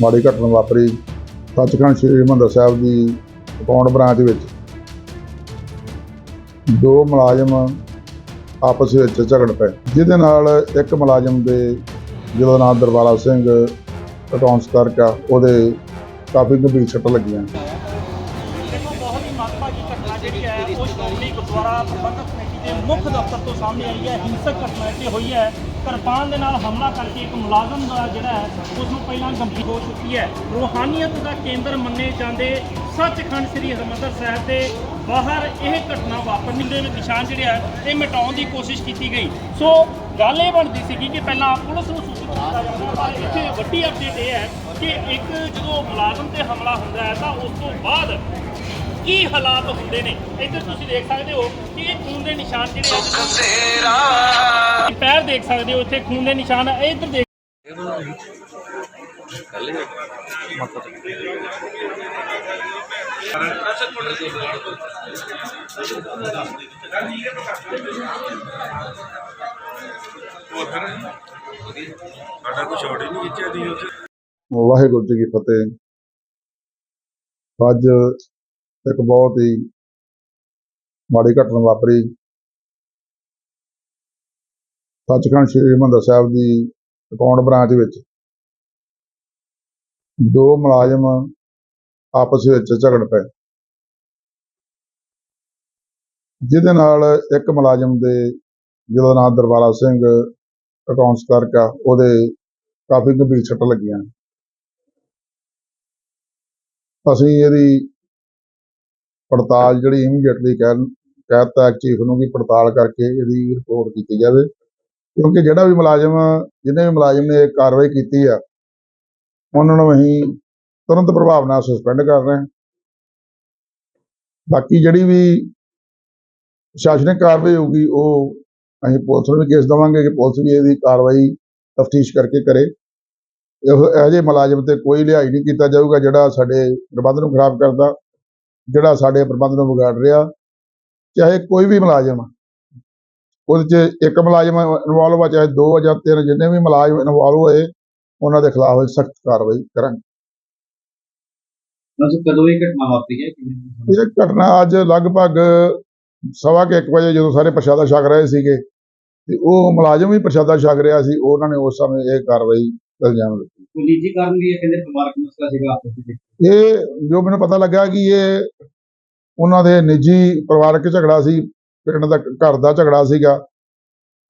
ਮਾੜੀ ਘਟਨਾ ਵਾਪਰੀ। ਸੱਚਖੰਡ ਸ੍ਰੀ ਹਰਿਮੰਦਰ ਸਾਹਿਬ ਦੀ ਅਕਾਊਂਟ ਬ੍ਰਾਂਚ ਵਿੱਚ? ਦੋ ਮੁਲਾਜ਼ਮ ਆਪਸ ਵਿੱਚ ਝਗੜ ਪਏ। ਜਿਹਦੇ ਨਾਲ ਇੱਕ ਮੁਲਾਜ਼ਮ ਦੇ ਜਿਹਦਾ ਨਾਮ ਦਰਬਾਰਾ ਸਿੰਘ ਅਕਾਊਂਟਸ ਕਲਰਕ ਆ ਉਹਦੇ ਕਾਫੀ ਗੰਭੀਰ ਸੱਟਾਂ ਲੱਗੀਆਂ। ਹੀ ਘਟਨਾ ਜਿਹੜੀ ਹੈ, ਉਹ ਸ਼੍ਰੋਮਣੀ ਗੁਰਦੁਆਰਾ ਪ੍ਰਬੰਧਕ ਕਮੇਟੀ ਦੇ ਮੁੱਖ ਦਫ਼ਤਰ ਤੋਂ ਸਾਹਮਣੇ ਆਈ ਹੈ। ਹਿੰਸਕ ਘਟਨਾ ਇੱਥੇ ਹੋਈ ਹੈ। ਕਿਰਪਾਨ ਦੇ ਨਾਲ ਹਮਲਾ ਕਰਕੇ ਇੱਕ ਮੁਲਾਜ਼ਮ ਦਾ ਜਿਹੜਾ ਹੈ, ਉਸ ਨੂੰ ਪਹਿਲਾਂ ਗੰਭੀਰ ਹੋ ਚੁੱਕੀ ਹੈ। ਰੂਹਾਨੀਅਤ ਦਾ ਕੇਂਦਰ ਮੰਨੇ ਜਾਂਦੇ ਸੱਚਖੰਡ ਸ੍ਰੀ ਹਰਿਮੰਦਰ ਸਾਹਿਬ ਦੇ ਬਾਹਰ ਇਹ ਘਟਨਾ ਵਾਪਰਨ ਦੇ ਨਿਸ਼ਾਨ ਜਿਹੜੇ ਆ, ਇਹ ਮਿਟਾਉਣ ਦੀ ਕੋਸ਼ਿਸ਼ ਕੀਤੀ ਗਈ। ਸੋ ਗੱਲ ਇਹ ਬਣਦੀ ਸੀਗੀ ਕਿ ਪਹਿਲਾਂ ਪੁਲਿਸ ਨੂੰ ਸੂਚਿਤ ਕੀਤਾ ਜਾਂਦਾ ਪਰ ਇੱਥੇ ਵੱਡੀ ਅਪਡੇਟ ਇਹ ਹੈ ਕਿ ਇੱਕ ਜਦੋਂ ਮੁਲਾਜ਼ਮ ਤੇ ਹਮਲਾ ਹੁੰਦਾ ਹੈ, ਤਾਂ ਉਸ ਤੋਂ ਬਾਅਦ ਕੀ ਹਾਲਾਤ ਹੁੰਦੇ ਨੇ? ਇੱਧਰ ਤੁਸੀਂ ਦੇਖ ਸਕਦੇ ਹੋ ਕਿ ਇਹ ਖੂਨ ਦੇ ਨਿਸ਼ਾਨ ਜਿਹੜੇ ਆ ਪੈਰ ਦੇਖ ਸਕਦੇ ਹੋ ਇੱਥੇ ਖੂਨ ਦੇ ਨਿਸ਼ਾਨ ਆ। ਇੱਧਰ ਦੇਖ ਵਾਹਿਗੁਰੂ ਜੀ ਕੀ ਫਤਿਹ। ਅੱਜ ਇੱਕ ਬਹੁਤ ਹੀ ਮਾੜੀ ਘਟਨਾ ਵਾਪਰੀ। ਸੱਚਖੰਡ ਸ੍ਰੀ ਹਰਿਮੰਦਰ ਸਾਹਿਬ ਦੀ ਅਕਾਊਂਟ ਬ੍ਰਾਂਚ ਵਿੱਚ ਦੋ ਮੁਲਾਜ਼ਮ ਆਪਸ ਵਿੱਚ ਝਗੜ ਪਏ। ਜਿਹਦੇ ਨਾਲ ਇੱਕ ਮੁਲਾਜ਼ਮ ਦੇ ਜਿਹਦਾ ਨਾਮ ਦਰਬਾਰਾ ਸਿੰਘ ਅਕਾਊਂਟਸ ਕਰਕੇ ਉਹਦੇ ਕਾਫੀ ਗੰਭੀਰ ਸੱਟ ਲੱਗੀਆਂ। ਅਸੀਂ ਇਹਦੀ ਪੜਤਾਲ ਜਿਹੜੀ ਇਮੀਡੀਏਟਲੀ ਕਹਿ ਕਹਿਤਾ ਚੀਫ ਨੂੰ ਕਿ ਪੜਤਾਲ ਕਰਕੇ ਇਹਦੀ ਰਿਪੋਰਟ ਕੀਤੀ ਜਾਵੇ। ਕਿਉਂਕਿ ਜਿਹੜਾ ਵੀ ਮੁਲਾਜ਼ਮ ਜਿਹਨੇ ਵੀ ਮੁਲਾਜ਼ਮ ਨੇ ਇਹ ਕਾਰਵਾਈ ਕੀਤੀ ਆ, ਉਹਨਾਂ ਨੂੰ ਅਸੀਂ ਤੁਰੰਤ ਪ੍ਰਭਾਵ ਨਾਲ ਸਸਪੈਂਡ ਕਰ ਰਹੇ ਹਾਂ। ਬਾਕੀ ਜਿਹੜੀ ਵੀ ਸ਼ਾਸਨਿਕ ਕਾਰਵਾਈ ਹੋਊਗੀ, ਉਹ ਅਸੀਂ ਪੁਲਿਸ ਨੂੰ ਵੀ ਕੇਸ ਦੇਵਾਂਗੇ ਕਿ ਪੁਲਿਸ ਵੀ ਇਹਦੀ ਕਾਰਵਾਈ ਤਫਤੀਸ਼ ਕਰਕੇ ਕਰੇ। ਇਹੋ ਜਿਹੇ ਮੁਲਾਜ਼ਮ ਤੇ ਕੋਈ ਲਿਹਾਜ਼ ਨਹੀਂ ਕੀਤਾ ਜਾਊਗਾ ਜਿਹੜਾ ਸਾਡੇ ਪ੍ਰਬੰਧ ਨੂੰ ਖਰਾਬ ਕਰਦਾ। ਜਿਹੜਾ ਸਾਡੇ ਪ੍ਰਬੰਧ ਨੂੰ ਵਿਗਾੜ ਰਿਹਾ ਚਾਹੇ ਕੋਈ ਵੀ ਮੁਲਾਜ਼ਮ। ਉਹਦੇ 'ਚ ਇੱਕ ਮੁਲਾਜ਼ਮ ਇਨਵੋਲਵ ਆ ਚਾਹੇ ਦੋ ਜਾਂ ਤਿੰਨ ਜਿੰਨੇ ਵੀ ਮੁਲਾਜ਼ਮ ਇਨਵੋਲਵ ਹੋਏ ਉਹਨਾਂ ਦੇ ਖਿਲਾਫ ਸਖਤ ਕਾਰਵਾਈ ਕਰਾਂਗੇ। ਕਦੋਂ ਇਹ ਘਟਨਾ ਵਾਪਰੀ ਹੈ? ਕਿੰਨੇ ਇਹ ਘਟਨਾ ਅੱਜ ਲਗਭਗ ਸਵਾ ਕੁ ਇੱਕ ਵਜੇ ਜਦੋਂ ਸਾਰੇ ਪ੍ਰਸ਼ਾਦਾ ਛਕ ਰਹੇ ਸੀਗੇ ਤੇ ਉਹ ਮੁਲਾਜ਼ਮ ਵੀ ਪ੍ਰਸ਼ਾਦਾ ਛਕ ਰਿਹਾ ਸੀ ਉਹਨਾਂ ਨੇ ਉਸ ਸਮੇਂ ਇਹ ਕਾਰਵਾਈ ਇਲਜ਼ਾਮ ਕੋਈ ਨਿੱਜੀ ਕਾਰਨ ਵੀ ਹੈ ਕਹਿੰਦੇ ਪਰਿਵਾਰਕ ਮਸਲਾ ਸੀਗਾ, ਆਪਸ ਵਿੱਚ। ਇਹ ਜੋ ਮੈਨੂੰ ਪਤਾ ਲੱਗਾ ਕਿ ਇਹ ਉਹਨਾਂ ਦੇ ਨਿੱਜੀ ਪਰਿਵਾਰਕ ਝਗੜਾ ਸੀ, ਪਿੰਡ ਦਾ ਘਰ ਦਾ ਝਗੜਾ ਸੀਗਾ।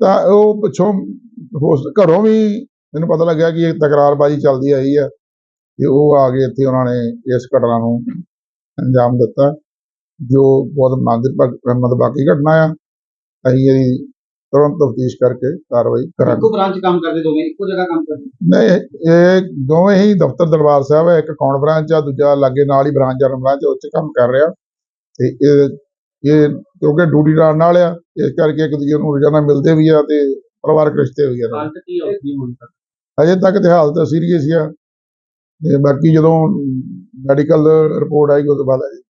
ਤਾਂ ਉਹ ਪਿੱਛੋਂ ਘਰੋਂ ਵੀ ਮੈਨੂੰ ਪਤਾ ਲੱਗਿਆ ਕਿ ਇਹ ਤਕਰਾਰਬਾਜ਼ੀ ਚੱਲਦੀ ਆਈ ਹੈ ਕਿ ਉਹ ਆ ਕੇ ਇੱਥੇ ਉਹਨਾਂ ਨੇ ਇਸ ਘਟਨਾ ਨੂੰ ਅੰਜਾਮ ਦਿੱਤਾ, ਜੋ ਬਹੁਤ ਮੰਦਭਾਗੀ ਮੰਦਭਾਗੀ ਘਟਨਾ ਆ। ਅਸੀਂ ਇਹਦੀ ਤੁਰੰਤ ਤਫਤੀਸ਼ ਕਰਕੇ ਕਾਰਵਾਈ ਕਰਾਂਗੇ। ਇੱਕੋ ਬ੍ਰਾਂਚ ਕੰਮ ਕਰਦੇ ਦੋਵੇਂ ਇੱਕੋ ਜਗ੍ਹਾ ਕੰਮ ਕਰਦੇ? ਨਹੀਂ ਇਹ ਦੋਵੇਂ ਹੀ ਦਫ਼ਤਰ ਦਰਬਾਰ ਸਾਹਿਬ ਹੈ ਇੱਕ ਕੌਣ ਬ੍ਰਾਂਚ ਆ ਦੂਜਾ ਲਾਗੇ ਨਾਲ ਹੀ ਬ੍ਰਾਂਚ ਜਰਨ ਬ੍ਰਾਂਚ ਉੱਚ ਕੰਮ ਕਰ ਰਿਹਾ। ਤੇ ਇਹ ਇਹ ਕਿਉਂਕਿ ਡਿਊਟੀ ਨਾਲ ਨਾਲ ਆ ਇਸ ਕਰਕੇ ਇੱਕ ਦੂਜੇ ਨੂੰ ਰੋਜ਼ਾਨਾ ਮਿਲਦੇ ਵੀ ਆ ਤੇ ਪਰਿਵਾਰਕ ਰਿਸ਼ਤੇ ਵੀ ਆ। ਨਾਲ। ਹਾਲਤ ਕੀ ਹੋਈ ਹੁਣ ਤੱਕ? ਅਜੇ ਤੱਕ ਤੇ ਹਾਲਤ ਸੀਰੀਅਸ ਹੀ ਆ। ਤੇ ਬਾਕੀ ਜਦੋਂ ਮੈਡੀਕਲ ਰਿਪੋਰਟ ਆਏਗੀ ਉਸ ਤੋਂ ਬਾਅਦ ਆ ਜਾਏਗੀ।